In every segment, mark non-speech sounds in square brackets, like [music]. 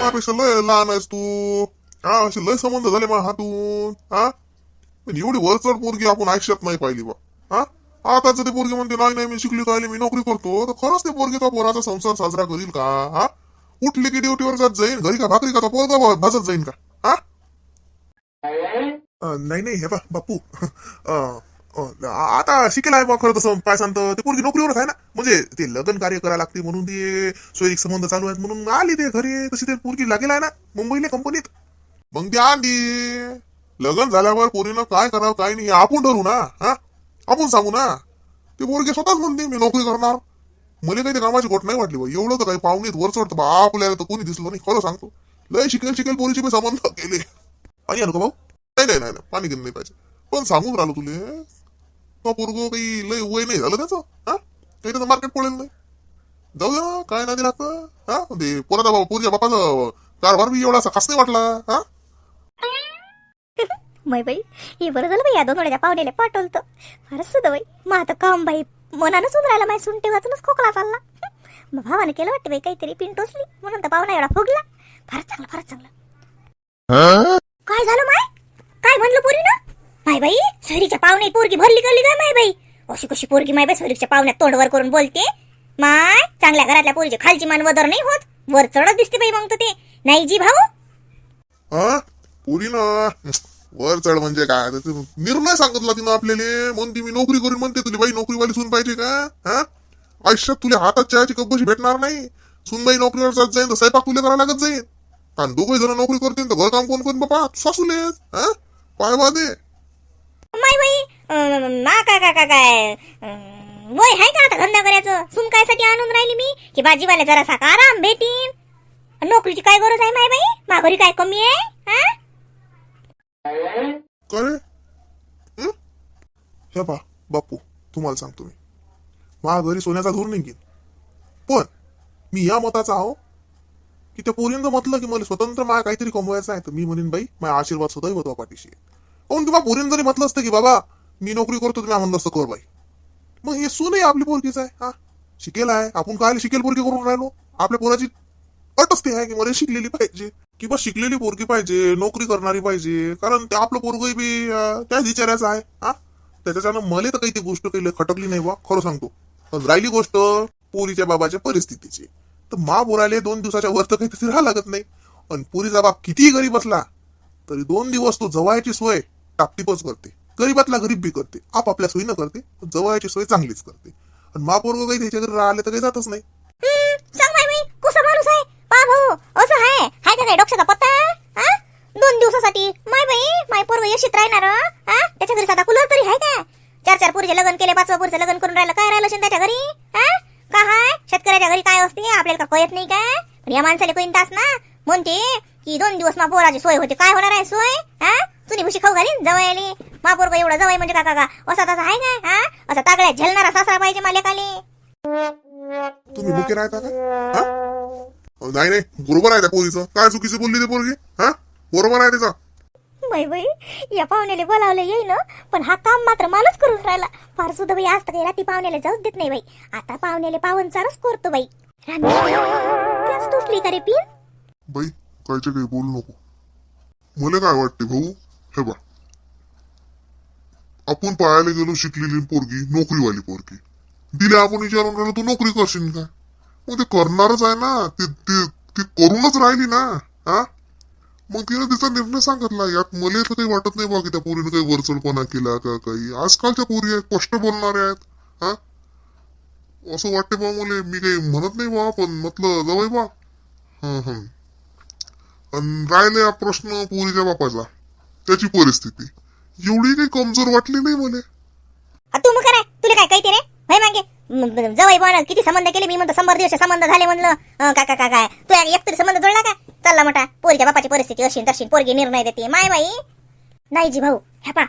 माझ्यापेक्षा लय लहान आहेस तू हा असे लय संबंध झाले माझ्या हातून हा पण एवढी वरचढ पोरगी आपण आयुष्यात नाही पाहिली बा हा आता जर ते पोरगी म्हणते नाही नाही मी शिकली काय मी नोकरी करतो तर खरंच ते पोरगी तो पोराचा संसार साजरा करील का हा उठली की ड्युटीवर जात जाईन घरी का भाकरी का पोरगा भाजत जाईन का हा नाही नाही हे बा बापू आता शिकेल आहे बा खरं तसं काय सांगतं ते पोरगी नोकरीवरच आहे ना. म्हणजे ते लग्न कार्य करायला लागते म्हणून ते सोयीक संबंध चालू आहेत म्हणून आली ते घरी तशी ते पोरगी लागेल आहे ना मुंबईला कंपनीत. मग ते आली. लग्न झाल्यावर पोरीनं काय करावं काय नाही आपण ठरवू ना हा? आपण सांगू ना. ते पोरगी स्वतःच म्हणते मी नोकरी करणार. मला काही ते कामाची गोट नाही वाटली बा एवढं तर काही पाहुणीत वर चढतं. बा आपल्याला तर कोणी दिसलं नाही खरं सांगतो. लय शिकेल शिकेल पोरीचे मी संबंध केले. पाणी आणू का भाऊ? नाही नाही नाही नाही, पाणी घेऊन नाही पाहिजे. पण सांगून राहिलो तुले. तो पोरगो काही लय वय नाही झालं त्याचं हा? काही त्याचं मार्केट पडेल नाही. जाऊ दे ना काय नाही लागतं हा? ते पोराचा बाबा पोरीच्या बापाचं कारभार बी एवढा असा खास नाही वाटला हा? [laughs] मै बाई हे बरं झालं बाई या दोन वेळेच्या पाहुण्याला पाठवलं तर फारच सुद्धा बाई. मग आता काम बाई मनानं सुन राहिला माझ्या सुंटे वाचूनच खोकला चालला. [laughs] मग भावाने केलं वाटतं बाई काहीतरी पिन टोचली. म्हणून तर पाहुणा एवढा फुगला. फारच चांगलं फारच चांगलं. काय झालं माय? काय म्हणलं पोरी ना माय बाई सरीच्या पाहुणे पोरगी भरली गेली काय माय बाई? अशी कशी पोरगी माय बाई सरीच्या पाहुण्यात तोंडवर करून बोलते? माय चांगल्या घरातल्या पोरीची खालची मान वदर नाही होत. वर चढत दिसते बाई मग ते. नाही जी भाऊ? हा? पोरीनं वर चढ म्हणजे काय? निर्णय सांगितला तिनं आपल्याला. म्हणते मी नोकरी करून म्हणते तुला बाई नोकरीवाली सून पाहिजे का? हा? आयुष्यात तुला हातात चहाची कपशी भेटणार नाही? सुनबाई नोकरीवर जात जाईन तर स्वयंपाक तुला करायला लागत जाईल कारण दोघे जण नोकरी करतील तर घरकाम कोण कोण बापा? सासूले हा? पाय दे माय बाई ना मा का काय? काय वय आहे का आता धंदा करायचं? सुन कायसाठी आणून राहिली मी? की भाजीवाले जरासा का आराम भेटीन. नोकरीची काय गरज आहे माय बाई माघरी काय कमी आहे? करे हे? पा बापू तुम्हाला सांगतो मी. माझ्या घरी सोन्याचा धूर निघेन पण मी या मताचा आहो. की त्या पोरींचं म्हटलं की मला स्वतंत्र मला काहीतरी कमवायचं आहे तर मी म्हणेन बाई माझा आशीर्वाद सदैव होतो पाठीशी. पण किंवा पोरीन जरी म्हटलं असतं की बाबा मी नोकरी करतो तुम्ही म्हणलं असतं कर बाई. मग हे सूनही आपली पोरगीच आहे हा? शिकेल आहे. आपण काय शिकेल पोरगी करून राहिलो? आपल्या पोराची अट असते आहे की मला शिकलेली पाहिजे. किंवा शिकलेली पोरगी पाहिजे नोकरी करणारी पाहिजे. कारण ते आपलं पोरगही बी त्याच विचारायचं आहे हा? त्याच्यानं मला तर काही ती गोष्ट काही खटकली नाही बा खरं सांगतो. पण राहिली गोष्ट पोरीच्या बाबाच्या परिस्थितीची. तर मा बोलायला दोन दिवसाच्या वर तर काही तिथे राहा लागत नाही. आणि पुरीचा बाप कितीही गरीब असला तरी दोन दिवस तो जवायची सोय टापटीपच करते. गरीबातला गरीब बी करते. आपापल्या सोयीनं करते जवळची सोय चांगलीच करते. आणि मा काही त्याच्या घरी राहिले तर काही जातच नाही. सांग माय बाई माणूस आहे? पा भाऊ असं आहे. हाय का काय डोक्याचा पत्ता? हा दोन दिवसासाठी. माय बाई माय पोरग यशीत राहणार हा त्याच्या घरी साधा कुलर तरी आहे का? चार चार पुरीचे लग्न केले पाचवा पुरीचं लग्न करून राहिलं काय राहिलं असेल त्याच्या घरी? हा का हाय? शेतकऱ्याच्या घरी काय असते? आपल्याला का कळत नाही काय या माणसाला कोणी तास ना म्हणते की दोन दिवस मा पोराची सोय होते. काय होणार आहे सोय? भुशी खाऊ घालीन? जवळ आली. मा पोरग एवढा जवळ म्हणजे का का? असा तसा आहे काय? हा? असा तागड्यात झेलणारा सासरा पाहिजे मालेकाली. तुम्ही मुके राहता का हा? अहो, नाही नाही बरोबर आहे त्या पोरीचं. काय चुकीची बोलली ते पोरगी? हा? बरोबर आहे तिचं. बाई बाई या पाहुण्याला बोलावलं येईन पण हा काम मात्र मालच करून राहिला. फार सुद्धा बाई आज तर काही रात्री पाहुण्याला जाऊच देत नाही बाई. आता पाहुण्याला पावनचारच करतो बाई. टोचली का रे पिन? बाई कायच्या काही बोलू नको. मला काय वाटते भाऊ? हे बा आपण पाहायला गेलो शिकलेली पोरगी नोकरीवाली पोरगी. दिले आपण विचारून राहिलो तू नोकरी करशील का? मग ते करणारच आहे ना. ते ती करूनच राहिली ना. हा? मग तिने तिचा निर्णय सांगितला. यात मला तर काही वाटत नाही बा की त्या पोरीने काही वरचढपणा केला का काही. आजकालच्या पोरी आहेत स्पष्ट बोलणाऱ्या आहेत. हा? असं वाटते बा मुले. मी काही म्हणत नाही बा पण म्हटलं जवळ बा. हम्म हम्म आणि राहिले हा प्रश्न पोरीच्या बापाचा. त्याची परिस्थिती. एवढी काही कमजोर वाटली नाही मला आ, तू मग काय तुला काय काही रे? होय मागे. जवळ बोल किती संबंध केले मी म्हणतो शंभर दिवस संबंध झाले म्हणलं. अं, का काय काय काय? तू एक तरी संबंध जोडला का? चालला मोठा पोरीच्या बापाची परिस्थिती अशी तशी पोरगी निर्णय देते. माय बाई. नाही जी भाऊ ह्या पा.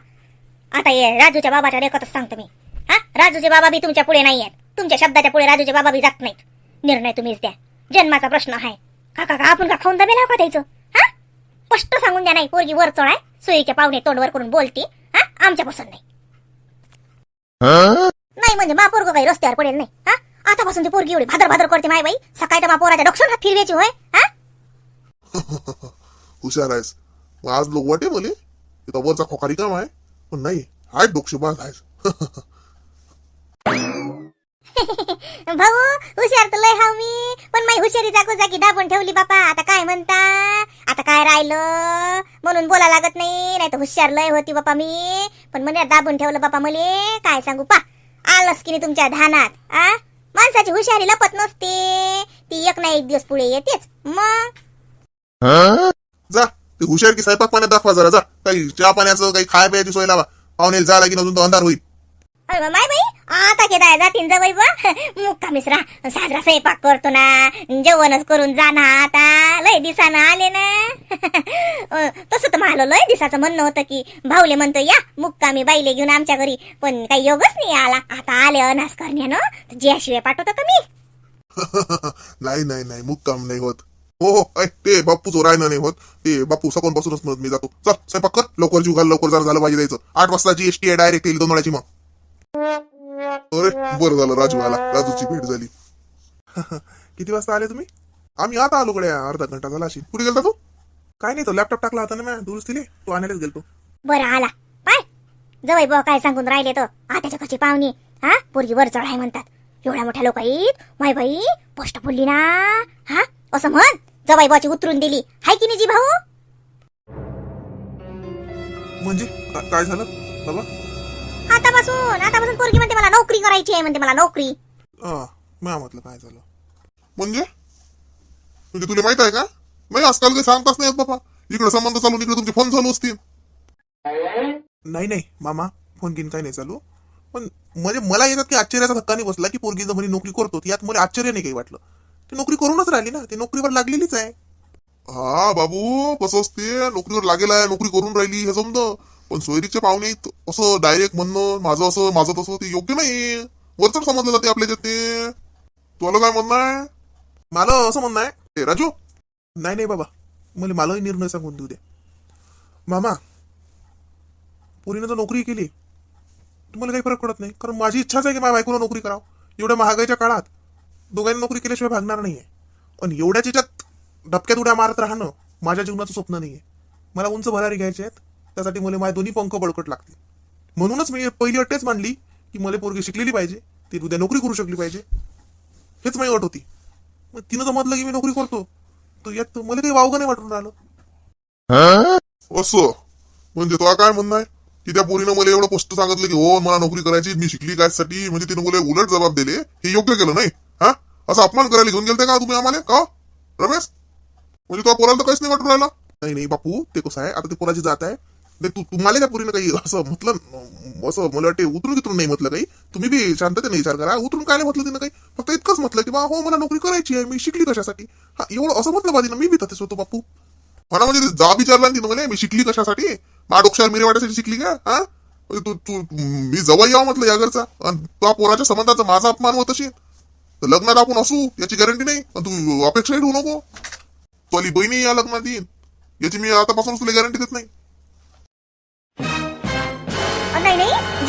आता ये राजूच्या बाबाच्या रेकतच सांगतो मी. हा? राजूचे बाबा बी तुमच्यापुढे नाही आहेत तुमच्या शब्दाच्या पुढे राजूचे बाबा बी जात नाहीत. निर्णय तुम्हीच द्या. जन्माचा प्रश्न आहे. का का का? आपण का खाऊन दमेला का द्यायचं हा? स्पष्ट सांगून द्या नाही पोरगी वर चढाय सुईच्या पाहुणे तोंडवर करून बोलते हा? आमच्या पसंत नाही. नाही म्हणजे मा पोरग काही रस्त्यावर पडेल नाही हा? आतापासून ती पोरगी एवढी भादर भादर करते माय बाई. सकाळी तर मा पोराच्या डोक्षण हात फिरवायची होय हा? [laughs] हुशार आहेस. मग आज लोक वाटे मले? तिथं वरचा खोकारी काम आहे. पण नाही हाय डोक्षेबाज आहेस. [laughs] [laughs] भाऊ हुशार तर लय हाव मी. पण माई हुशारी जागो जागी दाबून ठेवली बापा. आता काय म्हणता? आता काय राहिलं? म्हणून बोला लागत नाही. नाही तर हुशार लय होती बापा मी. पण म्हणे दाबून ठेवलं बापा मले. काय सांगू? पा आलंच की नाही तुमच्या धानात आ? माणसाची हुशारी लपत नसते. ती एक ना एक दिवस पुढे येतेच. मग? जा ते हुशार की स्वयंपाक पाण्यात दाखवा जरा जा. काही चहा पाण्याचं काही खाय प्यायची सोय लावा. पाहुणे जा लागेल अजून तो अंधार होईल. माय बाई आता केदाय जातीन जवळ बा. [laughs] मुक्का मिश्रा साजरा स्वयंपाक करतो ना. जेवणच करून जाना आता. लय दिसानं आले ना. [laughs] तसं तर मला लय दिसाचं म्हणणं होतं की भाऊले म्हणतो या मुक्कामी बाईले घेऊन आमच्या घरी. पण काही योगच नाही आला. आता आले अनास करण्यानं. ज्याशिवाय पाठवतो का मी? [laughs] नाही नाही नाही मुक्काम नाही होत. हो हो ते बाप्पू चोरायनं नाही होत. ते बापू सकून बसूनच म्हणत मी जातो. चल स्वयंपाक कर. लवकर जीव घाल लवकर जरा झालं पाहिजे द्यायचं आठ वाजताची एस टी आहे डायरेक्ट येईल दोन वेळाची मग. अरे बरं झालं राजू आला राजूची भेट झाली. [laughs] किती वाजता आले तुम्ही? आम्ही आता आलो कडे अर्धा घंटा झाला अशी कुठे गेलता तू? काय नाही तो लॅपटॉप टाकला होता ना मी दुरुस्तीले तो आणायलाच गेलतो. बरं आला. पाय. जवळ बुवा काय सांगून राहिले तो. आताच्या कशी पाहुणे. हा? पोरगी वर चढाय म्हणतात. एवढ्या मोठ्या लोक आहेत माय बाई पोस्ट बोलली ना. हा? असं म्हण. जवाई बुवाची उतरून दिली. हाय की नाही जी भाऊ? म्हणजे? का- काय झालं? बाबा? आतापासून आतापासून पोरगी म्हणते मला नोकरी करायची आहे म्हणते मला नोकरी. हा मी म्हटलं काय झालं? म्हणजे? म्हणजे तुला माहीत आहे का? नाही आजकाल काही सांगताच नाही बाबा. इकडे संबंध चालून इकडे तुमचे फोन चालू असतील. नाही नाही मामा फोन घेऊन काही नाही चालू. पण म्हणजे मला याच्यात काही आश्चर्याचा धक्का नाही बसला की पोरगी जर म्हणे नोकरी करतो यात मला आश्चर्य नाही काही वाटलं. ती नोकरी करूनच राहिली ना ती नोकरीवर लागलेलीच आहे. हा बाबू कसं असते. नोकरीवर लागेल आहे नोकरी करून राहिली हे समज. पण सोयरीच्या पाहुणे असं डायरेक्ट म्हणणं माझं असं माझं तसं ते योग्य नाही वरचढ समजलं जाते आपल्या ते. तुला काय म्हणणं आहे? मला असं म्हणणं आहे. ए, राजू. नाही नाही बाबा. मला मलाही निर्णय सांगून देऊ द्या. मामा पोरीनं तर नोकरी केली. तुम्हाला काही फरक पडत नाही. कारण माझी इच्छाच आहे की माझ्या बायकोला नोकरी करावं. एवढ्या महागाईच्या काळात दोघांनी नोकरी केल्याशिवाय भागणार नाहीये. पण एवढ्याच याच्यात डबक्यात उड्या मारत राहणं माझ्या जीवनाचं स्वप्न नाहीये. मला उंच भरारी घ्यायचे आहेत. त्यासाठी मला माझे दोन्ही पंख बळकट लागतील. म्हणूनच मी पहिली अट्टेच मांडली की मला पोरगी शिकलेली पाहिजे ती उद्या नोकरी करू शकली पाहिजे. हेच माझी अट होती. मग तिनं तर म्हटलं की मी नोकरी करतो. तर यात मला काही वावगं नाही वाटून राहिलं. असं? म्हणजे तुला काय म्हणणं आहे? की त्या पोरीनं मला एवढं स्पष्ट सांगितलं की हो मला नोकरी करायची मी शिकली काय साठी म्हणजे तिने मला उलट जबाब दिले. हे योग्य केलं नाही. हा? असं अपमान करायला घेऊन गेलते का तुम्ही आम्हाला? का हो? रमेश? म्हणजे तुला पोराला तर काहीच नाही वाटून राहिला? नाही नाही बापू ते कसं आहे? आता ते पोराची जात आहे. ते तू तुम्हाला त्या पोरीनं काही असं म्हटलं असं मला वाटते उतरून उतरून नाही म्हटलं काही. तुम्ही बी शांततेने विचार करा. उतरून काय नाही म्हटलं तिनं काही. फक्त इतकंच म्हटलं की बा हो मला नोकरी करायची आहे मी शिकली कशासाठी? हा एवढं असं म्हटलं बा तिनं मी बी तसेच होतो बापू. मला म्हणजे जा विचारला ना तिनं म्हणे मी शिकली कशासाठी? मा डोक्षावर मिरे वाटायसाठी शिकली का? हा? म्हणजे तू तू मी जवळ यावं म्हटलं या घरचा. आणि त्या पोराच्या संबंधाचा माझा अपमान होत असेल. तर लग्नात आपण असू याची गॅरंटी नाही. आणि तू अपेक्षाही ठेवू नको. तुली बहिणी या लग्नात येईन याची मी आतापासूनच तुला गॅरंटी देत नाही.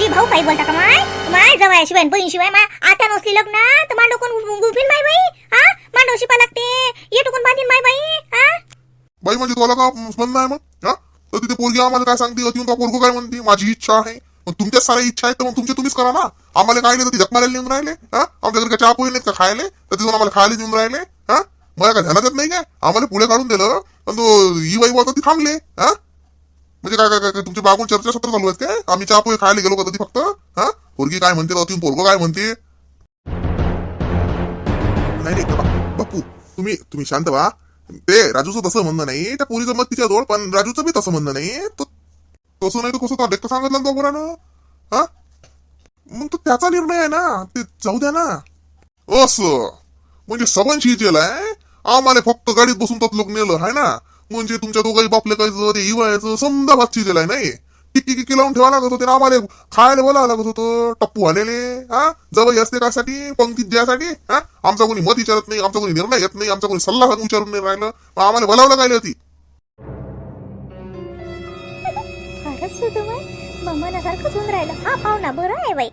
नाही भाऊ काही बोलता का माय? माय जवळ शिवाय बहीण शिवाय माय आता नसली लग्न तर मांडव कोण गुफीन माय बाई हा? मांडव शिपा लागते. ये टोकून बांधीन माय बाई? हा? बाई म्हणजे तुला का म्हणणं आहे मग? हा? तर तिथे पोरगी आम्हाला काय सांगते? अति का पोरगो काय म्हणते? माझी इच्छा आहे. मग तुमच्याच साऱ्या इच्छा आहेत तर मग तुमच्या तुम्हीच करा ना. आम्हाला काय नाही तर ती मारायला नेऊन राहिले. हा? आमच्या घरी काय चहा पोहिले का खायले? तर तिथून आम्हाला खायला देऊन राहिले. हा? मला काय ध्यानात येत नाही काय? आम्हाला पुढे काढून दिलं. आणि तो ही वाई बोलता ती थांबले. हा? म्हणजे काय काय काय काय तुमचे बागून चर्चासत्र चालू आहेत काय? आम्ही चहा पोहे खायला गेलो कधी फक्त? हा? पोरगी काय म्हणते तुम्ही पोरगो काय म्हणते? नाही नाही बापू तुम्ही तुम्ही शांत व्हा. ते राजूचं तसं म्हणणं नाही त्या पोरीचं मत तिच्या जवळ पण राजूचं बी तसं म्हणणं नाही. तो तसं नाही तर कसं तो डेक्क सांगितलं तो पोरानं? हा? मग तो त्याचा निर्णय आहे ना ते जाऊ द्या ना. असं. म्हणजे सबन शिजेल आहे. आम्हाला फक्त गाडीत बसून तत लोक नेलं आहे ना. म्हणजे तुमच्या दोघाही बापले काय ते इवायचं समजा भात शिजलाय नाही? टिक्की टिक्की लावून ठेवा लागत होते ना आम्हाला. खायला बोलावं लागत होतं. टप्पू आलेले. हा? जवळ असते कासाठी? पंक्तीत द्यासाठी? हा? आमचा कोणी मत विचारत नाही आमचा कोणी निर्णय घेत नाही आमचा कोणी सल्ला विचारून नाही राहिलं. मग आम्हाला बोलावलं काय होती बाई मनासारखंच होऊन राहिलं. हा पाहुणा बरं आहे बाई.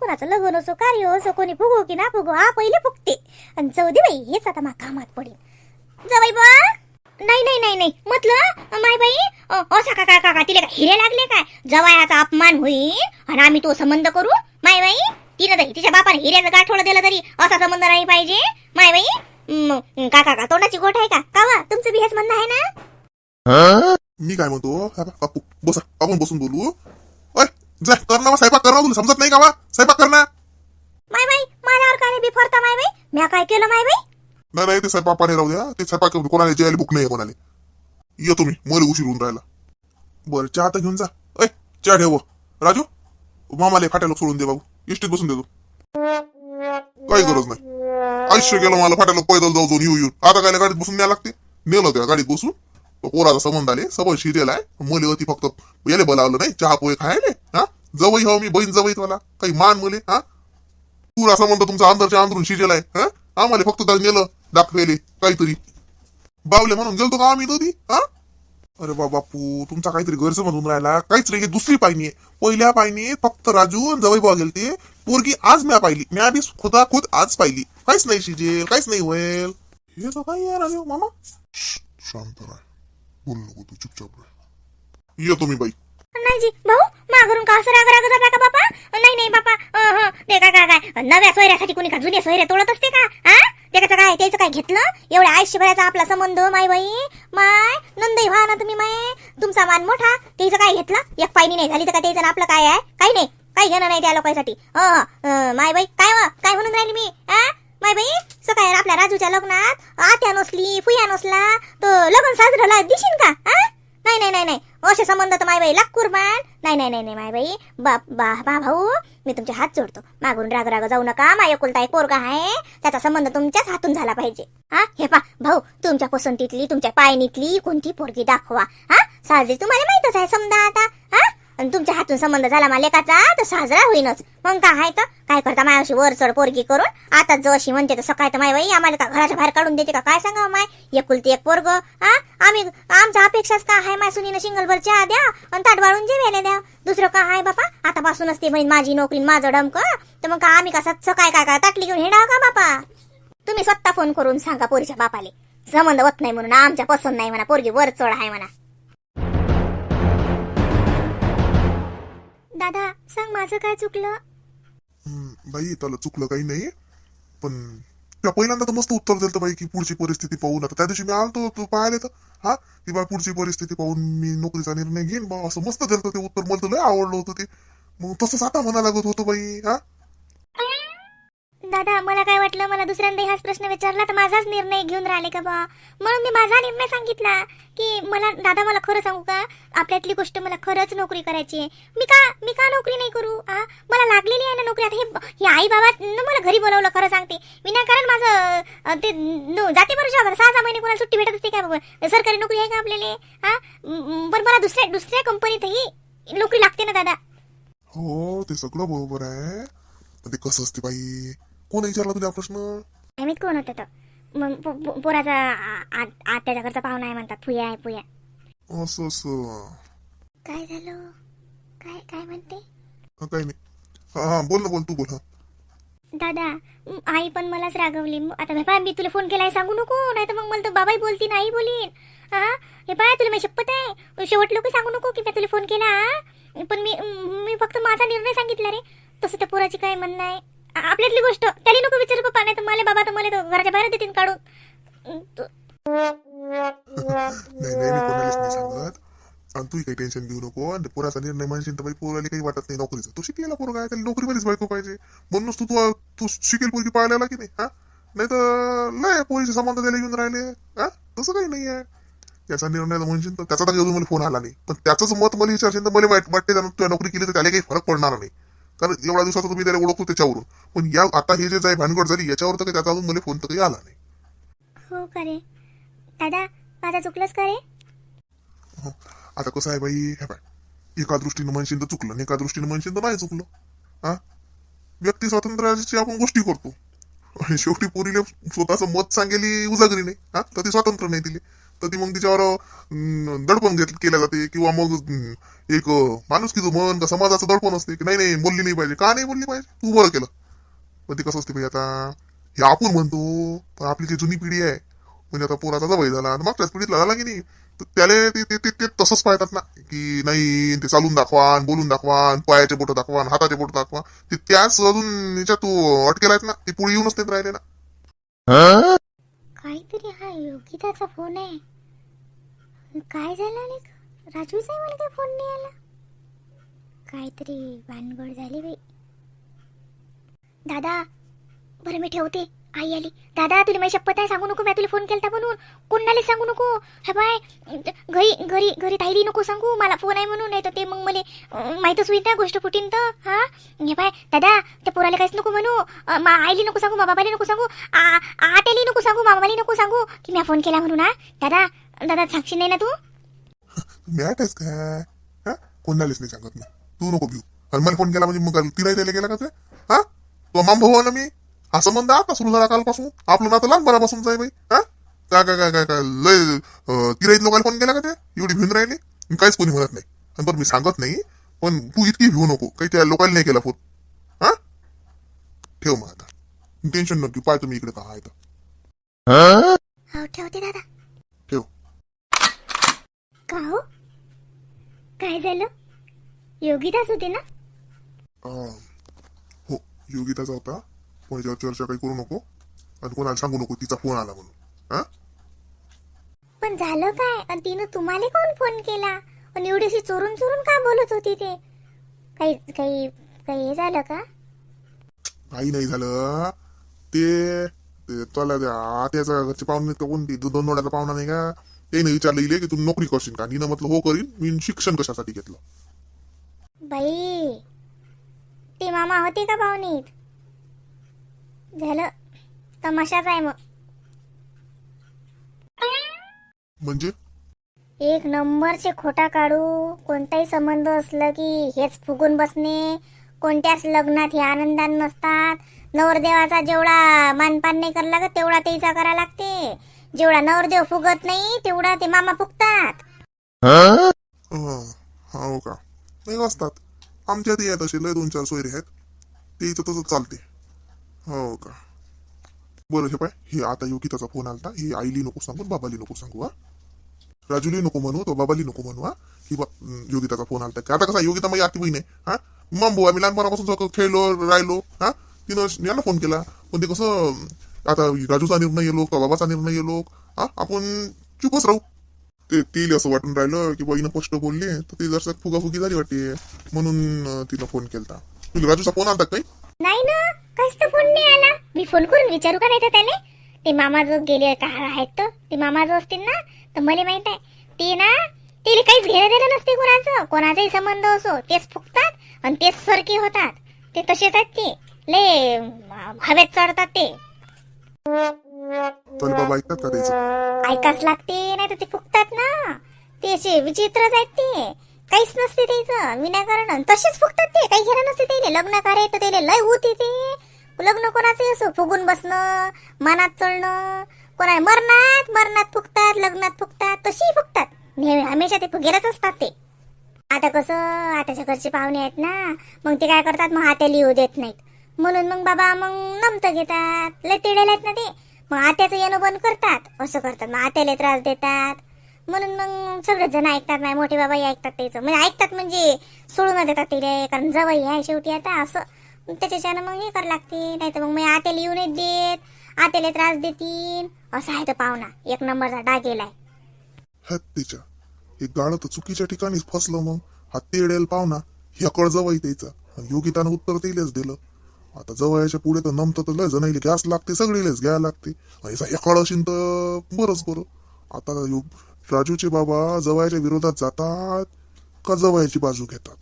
कोणाचं लग्न असो कार्य असो कोणी फुगो की ना फुगो हा पहिले फुगते. आणि जाऊ दे बाई हेच आता मा कामात पडेल जावाई बा. नाही नाही नाही नाही. म्हटलं माय बाई असा का काय काका तिला काय हिरे लागले काय? जवायाचा अपमान होईल आणि आम्ही तो संबंध करू? माय बाई तिनं तरी तिच्या बापाने हिऱ्याचं गाठोडं दिलं तरी असा संबंध नाही पाहिजे. माय बाई म, काका का तोंडाची गोठ आहे का? कावा तुमचं बी हेच म्हणणं आहे ना? मी काय म्हणतो बसा आपण बसून बोलू. ओय जा कर ना बा, स्वयंपाक कर ना तुला समजत नाही का स्वयंपाक कर ना माय बाई माझ्यावर काय बी फरता माय बाई? म्या काय केलं माय बाई? नाही नाही ते स्वयंपाक पाणी राहू द्या. ते स्वयंपाक कोणाला जेवायला भूक नाही कोणाला. येतो तुम्ही मला उशीर होऊन राहिला. बरं चहा तर घेऊन जा. ऐ चहा ठेव. राजू मामाले फाट्याला सोडून दे बाबू इष्टीत बसून देतो. काही गरज नाही. आयुष्य गेलं मला फाट्याला पैदल जाऊ जाऊन येऊ येऊन आता काय गाडीत बसून न्याय लागते. नेलं त्या गाडीत बसून. तो पोराचा संबंध आले सबळ शिरेल आहे. मुली होती फक्त याले बोलावलं नाही चहा पोहे खायले हा? जवळ हो मी बहीण जवळ मला. काही मान मुले हा? पुरा संबंध तुमचा अंदरच्या अंदरून शिजेल आहे हा? आम्हाला फक्त त्याला नेलं. दाखवेले काहीतरी. बावले म्हणून गेलतो का आम्ही कधी हा? अरे बा बापू तुमचा काहीतरी गैरसमज होऊन राहिला. काहीच नाही दुसरी पाहिजे पहिल्या पाहिजे फक्त राजू आणि जवळ गेले गेलते. पोरगी आज म्या पाहिली. म्या बी खुदा खुद आज पाहिली. काहीच नाही शिजेल काहीच नाही होईल. हे तर काय यार राजू हो, मामा. शांत राह. बोल नको तू चुपचाप राह. येतो मी बाई. नाही जी भाऊ? माघरून का असं राग राग जाता का बापा नाही नाही बापा. अं, ते काय काय? काय नव्या सोयऱ्यासाठी कोणी का जुने सोयरे तोडत असते का? हा त्याचं काय त्याचं काय घेतलं? एवढ्या आयुष्यभराचा आपला संबंध माय बाई. माय नंदई व्हा ना तुम्ही माय. तुमचा मान मोठा. त्याचं काय घेतलं? एक पायनी नाही झाली तर का त्याचं आणि आपलं काय आहे? काही नाही. काही घेणं नाही त्या लोकांसाठी. माय बाई काय व? काय म्हणून राहिली मी? माय बाई सकाळी आपल्या राजूच्या लग्नात आत्या नसली फुया नसला तर लग्न साजरं दिशीन का? हा नाही नाही नाही नाही. असे संबंध तर माय बाई लाख कुर्बान. नाही नाही नाही नाही माय बाई. बा बा बा भाऊ मी तुमचे हात जोडतो. मागून राग राग जाऊ नका. माय एकुलता एक पोरगा आहे. त्याचा संबंध तुमच्याच हातून झाला पाहिजे. हा? हे पा भाऊ तुमच्या पसंतीतली तुमच्या पायनीतली कोणती पोरगी दाखवा. हा? साजरी तुम्हाला माहितच आहे समजा आता. हा? आणि तुमच्या हातून संबंध झाला मालेकाचा तर साजरा होईनच. मग काय आहे तर? काय करता मायाशी वर चढ पोरगी करून? आता जो अशी म्हणते तर सकाळी तर माय बाई आम्हाला का घराच्या बाहेर काढून देते का? काय सांगा माय? एकुलती एक पोरग हा आम्ही आमच्या अपेक्षाच का आहे? माय सुनीनं शिंगलभर चहा द्या आणि ताट वाळून जेवायला द्या. दुसरं का आहे बापा? आतापासूनच ते बहीण माझी नोकरी माझं डमक. तर मग का आम्ही कसा सकाळी काय काय ताटली घेऊन हेडा का बापा? तुम्ही स्वतः फोन करून सांगा पोरीच्या बापाले. संबंध होत नाही म्हणून आमच्या पसंत नाही म्हणा पोरगी वर चढ आहे म्हणा. दादा सांग माझं काय चुकलं? हम्म, बाई त्याला चुकलं काही नाही. पण त्या पहिल्यांदा तर मस्त उत्तर दिलं बाई की पुढची परिस्थिती पाहून. आता त्या दिवशी मी आलतो तू पाहिले तर. हा ती बाई पुढची परिस्थिती पाहून मी नोकरीचा निर्णय घेईन बा असं मस्त दिलं ते उत्तर. मला तर लय आवडलं होतं ते. मग तसंच आता म्हणा लागत होतं बाई हा? दादा मला काय वाटलं? मला दुसऱ्यांदा हाच प्रश्न विचारला तर माझाच निर्णय घेऊन राहिले का बा? म्हणून मी माझा निर्णय सांगितला की मला दादा मला खरं सांगू का? आपल्यातली गोष्ट मला खरंच नोकरी करायची आहे. मी का मी का नोकरी नाही करू? आ? मला लागलेली आहे ना नोकरी. आता हे आई बाबा मला घरी बोलवलं खरं सांगते. विनाकारण माझं ते जाते बरं जॉब सहा सहा महिने कोणाला सुट्टी भेटत असते काय बाबा? सरकारी नोकरी आहे का आपल्याला? हा बरं मला दुसऱ्या दुसऱ्या कंपनीतही नोकरी लागते ना दादा. हो ते सगळं बरोबर आहे. ते कसं असते बाई? कोण विचारला तुला प्रश्न? माहीत कोण होतं तर. मग पो- पो- पोराचा आ- आ- आत्याच्या घरचा पाहुणा आहे म्हणतात. फुया आहे फुया. असं असं. काय झालं? काय काय म्हणते? हा, काही नाही. हा हा बोल ना बोल तू बोल हा. दादा म, आई पण मलाच रागवली. म, आता बाबा मी तुला फोन केलाय सांगू नको. नाही तर मग मला तर बाबाही बोलतीन आई बोलीन. हा? हे पाय तुला मी शपथ आहे? शेवट लोक सांगू नको की मी तुला फोन केला हा? पण मी म, फक्त माझा निर्णय सांगितला रे. तसं त्या पोराची काय म्हणणं आहे? आपल्यातली गोष्ट. त्याला नको विचार पप्पा. नाही तर मला बाबा तर मला घराच्या बाहेर देतील काढून. नाही नाही मी कोणालाच नाही सांगत. आणि तू काही टेन्शन घेऊ नको. आणि पोराचा निर्णय म्हणशील तर बाई पोराला काही वाटत नाही नोकरीचं. तू शिकलेला पोरगा आहे त्याला नोकरीमध्येच बायको पाहिजे. म्हणूनच तू तू तू शिकेल पोरगी पाहायला की नाही हा? नाही तर नाही पोरीचे संबंध त्याला घेऊन राहिले. हा? तसं काही नाही आहे. त्याचा निर्णय म्हणशील तर त्याचा तर अजून मला फोन आला नाही. पण त्याचंच मत मला विचारशील तर मला वाटते तुला नोकरी केली तर त्याला काही फरक पडणार नाही. कारण एवढ्या दिवसाचा तुम्ही त्याला ओळखतो त्याच्यावरून. पण या आता हे जे काही भानगड झाली याच्यावर तर काही त्याचा अजून मला फोन तर काही आला नाही. हो का रे? दादा माझा चुकलंच का रे? हो. आता कसं आहे बाई हे बाय एका दृष्टीनं म्हणशील तर चुकलं आणि एका दृष्टीनं म्हणशील तर नाही चुकलं. हा? व्यक्ती स्वातंत्र्याची आपण गोष्टी करतो. आणि शेवटी पोरीले स्वतःचं मत सांगेली उजागरी नाही. हा? तर ती स्वातंत्र्य नाही दिली तर ती मग तिच्यावर दडपण घेत केलं जाते. किंवा मग एक माणुसकीचं मन का समाजाचं दडपण असते की नाही नाही बोलली नाही पाहिजे. का नाही बोलली पाहिजे? तू बरं केलं. पण ते कसं असते बाई आता हे आपण म्हणतो पण आपली जी जुनी पिढी आहे म्हणजे आता पोराचा जवळ झाला आणि मागच्याच पिढीतला झाला की नाही तर त्याला ते ते- ते ते तसंच पाहतात ना की नाही ते चालून दाखवा बोलून दाखवा पायाचे बोट दाखवा हाताचे बोट दाखवा. ते त्याच अजून याच्यात तू अटकेला आहेत ना ते पुढे येऊनच नाही राहिले ना. काहीतरी हा योगिताचा फोन आहे. काय झालं लेक राजूचा आहे मला काय फोन नाही आला? काहीतरी भानगड झाली बाई. दादा बरं मी ठेवते. आई आली. दादा तुला माझी शपथ आहे सांगू नको मी तुला फोन केलता म्हणून. कोणाला सांगू नको? हे बाय घरी घरी घरी ताईली नको सांगू. मला फोन आहे म्हणून नाही तर ते मग मला माहीतच होईल ना गोष्ट फुटीन तर. हा? हे बाय दादा त्या पोराला काहीच नको म्हणू. मा आईली नको सांगू मा बाबाला नको सांगू. आ- नको सांगू मामाली नको सांगू. की मी फोन केला म्हणून हा? दादा दादा सांगशील नाही ना तू? मॅटच काय हा? कोणालाच नाही सांगत मी. तू नको घेऊ आणि मला फोन केला म्हणजे मग तिला त्याला गेला का ते? हा? तो माम भाऊ ना मी. हा संबंध आता सुरू झाला कालपासून. आपलं नातं लहानपणापासूनच आहे बाई. हा? काय काय काय काय काय लय तिराईत लोकांना फोन केला का ते? एवढी भिऊन राहिली. मी काहीच कोणी म्हणत नाही. आणि बरं मी सांगत नाही पण तू इतकी भिऊ नको. काही त्या लोकांना नाही केला फोन हा? ठेव मग आता. टेन्शन नको. पाय तुम्ही इकडे का आहे तर हो ठेवते दादा. का हो? काय झालं? योगिताच होते ना? अं, हो योगिताचा होता. पण याच्यावर चर्चा काही करू नको. आणि कोणाला सांगू नको तिचा फोन आला म्हणून. हा? पण झालं काय? आणि तिनं तुम्हाला कोण फोन केला? आणि एवढीशी चोरून चोरून का बोलत होती ते? काही काही काही हे झालं का? काही नाही झालं. ते ते तुला त्या आत्याचा घरचे पाहुणे कोणती दोन नोड्याचा पाहुणा नाही का? त्याने विचारलं इले की तू नोकरी करशील का? तिनं म्हटलं हो करीन मी शिक्षण कशासाठी घेतलं? बाई ते मामा होते का पाहुणीत? झालं तमाशाच आहे मग. म्हणजे? एक नंबरचे खोटा काढू कोणताही संबंध असलं की हेच फुगून बसणे कोणत्याच लग्नात हे आनंदान नसतात. नवरदेवाचा जेवढा मानपान नाही करायला लागत तेवढा तेचा करा लागते. जेवढा नवरदेव फुगत नाही तेवढा ते मामा फुगतात. हो? का? नाही असतात आमच्यात येत असे लय दोन चार सोयरे आहेत. ते इथं तसंच चालते. हो का? बरं हे पाय हे आता योगिताचा फोन आलता. हे आईली नको सांगू बाबाली नको सांगू हा. राजूली नको म्हणू तो बाबाली नको म्हणू हा. की बा अं, योगिताचा फोन आलता. की आता कसा योगिता माझी आती बहीण आहे हा. मग भाऊ आम्ही लहानपणापासून खेळलो राहिलो हा. तिनं याला फोन केला. पण ते कसं आता राजूचा निर्णय येलो का बाबाचा निर्णय येलो हा आपण चुपच राहू. ते तिला असं वाटून राहिलं की बाईनं स्पष्ट बोलले तर ती जर फुगाफुगी झाली वाटते. म्हणून तिला तिनं फोन केलता. तुला राजूचा फोन आलता काही? नाही ना काहीच तर फोन नाही आला. मी फोन करून विचारू का नाही तर त्याने ते मामा जो गेले का आहेत तर ते मामा जो असतील ना तर मला माहीत आहे. ते ना तिने काहीच घेणं देणं नसते कोणाचं. कोणाचाही संबंध असो तेच फुकतात आणि तेच सरके होतात. ते तसेच आहेत ते. लय हवेत चढतात ते. तर बाबा ऐकतात का त्याचं? ऐकाच लागते नाही तर ते फुकतात ना. ते असे विचित्रच आहेत ते. काहीच नसते त्याचं. विनाकारण तसेच फुकतात ते. काही घेणं नसते ते लग्न कार्य तर त्याला लय होते ते. लग्न कोणाचे असो? फुगून बसणं मनात चढणं. कोणा मरणात मरणात फुकतात लग्नात फुकतात. तशी फुकतात. नेहमी हमेशा ते फुगेलच असतात ते. आता कसं? आताच्या घरचे पाहुणे आहेत ना. मग ते काय करतात? मग हात्याला येऊ देत नाहीत. म्हणून मग बाबा मग नमतं घेतात. लय तिडेल आहेत ना ते. मग आत्याचं येणं बंद करतात. असं करतात. मग आत्याला त्रास देतात. म्हणून मग सगळे जण ऐकतात नाही. मोठे बाबाही ऐकतात त्याचं. म्हणजे ऐकतात म्हणजे सोडून देतात तिले. कारण जवळ आहे शेवटी आता. असं. त्याच्याच्यानं मग हे करावं लागते. नाही तर मग मी आत्याला येऊ नाही देत. आत्याला त्रास देतील असं आहे तो पाहुणा. एक नंबरचा डागेलाय हत्तीच्या. हे गाडं तर चुकीच्या ठिकाणीच फसलं मग. हत्ती येडेल पाहुणा. ह्याकड जवळ त्याचं. योगितानं उत्तर दिलंच दिलं. आता जवळच्या पुढे तर नमतं तर लय जणाईले गॅस लागते सगळीलेच घ्यायला लागते. याचा ह्याकड असेल तर बरंच बरं. आता यो- राजूचे बाबा जवळच्या विरोधात जातात का जवळची बाजू घेतात?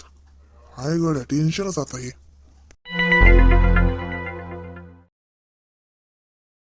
हाय गड्या टेन्शनच आता हे.